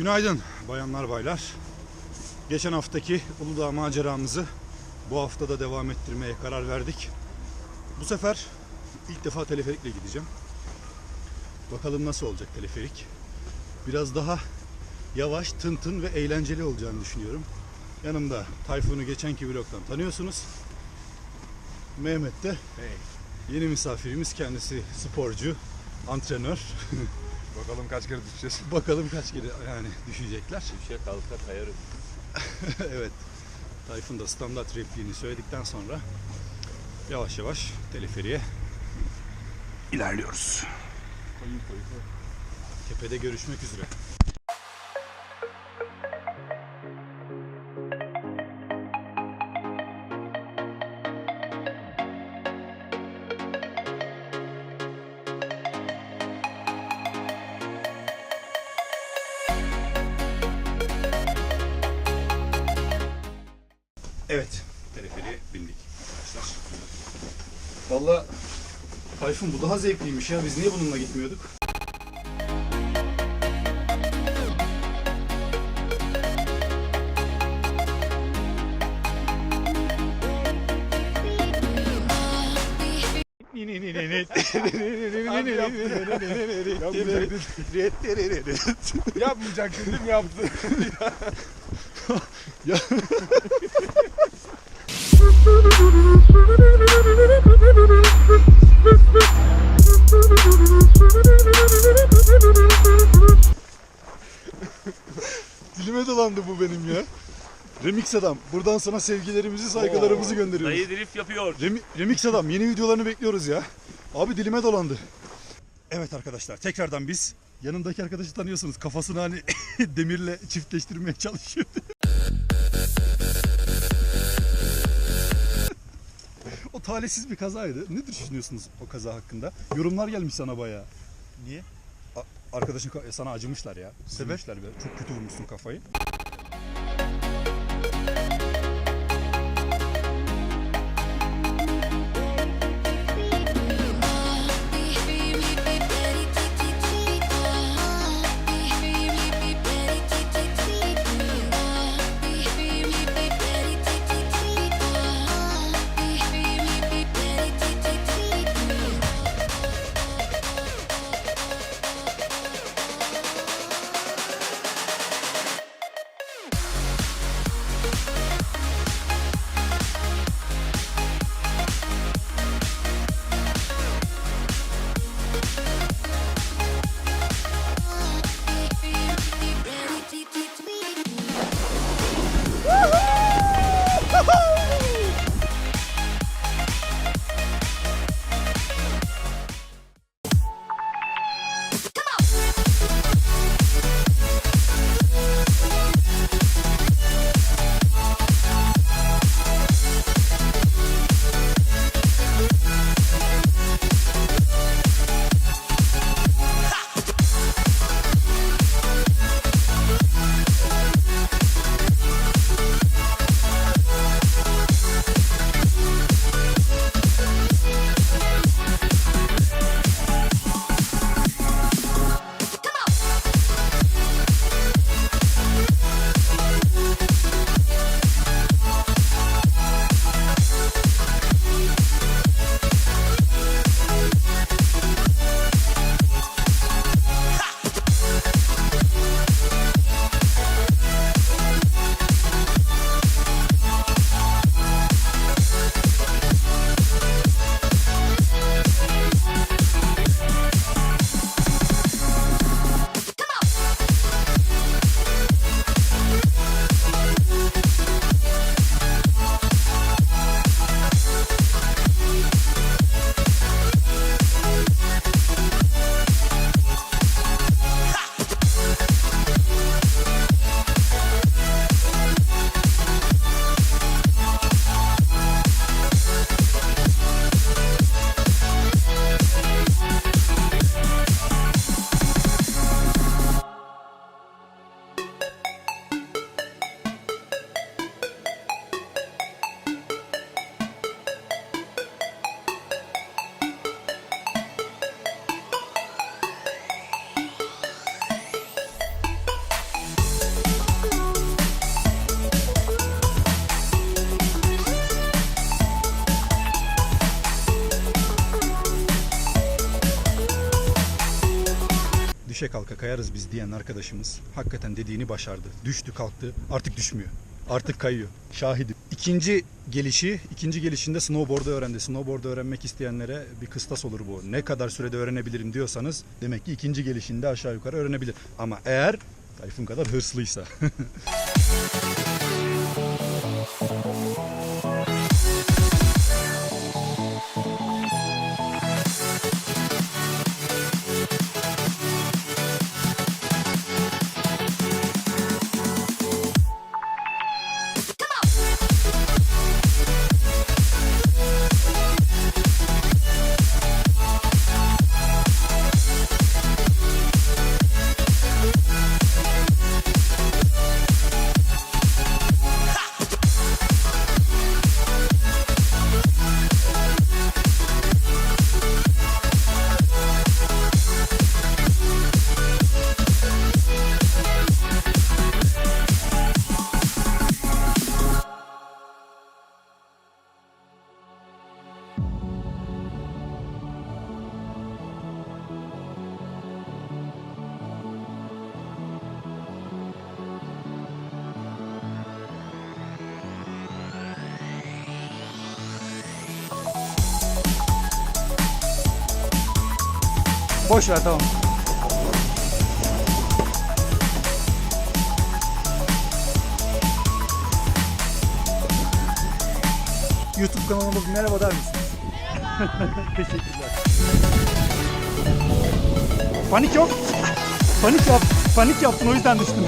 Günaydın bayanlar baylar. Geçen haftaki Uludağ maceramızı bu hafta da devam ettirmeye karar verdik. Bu sefer ilk defa teleferikle gideceğim. Bakalım nasıl olacak teleferik. Biraz daha yavaş, tın tın ve eğlenceli olacağını düşünüyorum. Yanımda Tayfun'u geçenki vlogdan tanıyorsunuz. Mehmet de yeni misafirimiz kendisi sporcu, antrenör. Bakalım kaç kere düşeceğiz. Bakalım kaç kere yani düşecekler. Düşe kalka kayarım. evet. Tayfun da standart repliğini söyledikten sonra yavaş yavaş teleferiye ilerliyoruz. Tepede görüşmek üzere. Valla Tayfun bu daha zevkliymiş ya. Biz niye bununla gitmiyorduk? Yapmayacaksın değil mi yaptı? Dilime dolandı bu benim ya. Remix adam. Buradan sana sevgilerimizi, saygılarımızı gönderiyoruz. Dayı drift yapıyor. Remi- Remix adam yeni videolarını bekliyoruz ya. Abi dilime dolandı. Evet arkadaşlar tekrardan biz yanındaki arkadaşı tanıyorsunuz. Kafasını hani demirle çiftleştirmeye çalışıyor. o talihsiz bir kazaydı. Ne düşünüyorsunuz o kaza hakkında? Yorumlar gelmiş sana bayağı. Niye? A- arkadaşın ka- sana acımışlar ya. Sevmişler böyle. Çok kötü vurmuşsun kafayı. Düşe kalka kayarız biz diyen arkadaşımız hakikaten dediğini başardı. Düştü kalktı artık düşmüyor. Artık kayıyor. Şahidim. İkinci gelişi, ikinci gelişinde snowboard'u öğrendi. Snowboard'u öğrenmek isteyenlere bir kıstas olur bu. Ne kadar sürede öğrenebilirim diyorsanız demek ki ikinci gelişinde aşağı yukarı öğrenebilir. Ama eğer Tayfun kadar hırslıysa. Boş ver tamam. YouTube kanalıma bir merhaba der misiniz? Teşekkürler. Panik yok. Panik yap. Panik yaptın o yüzden düştün.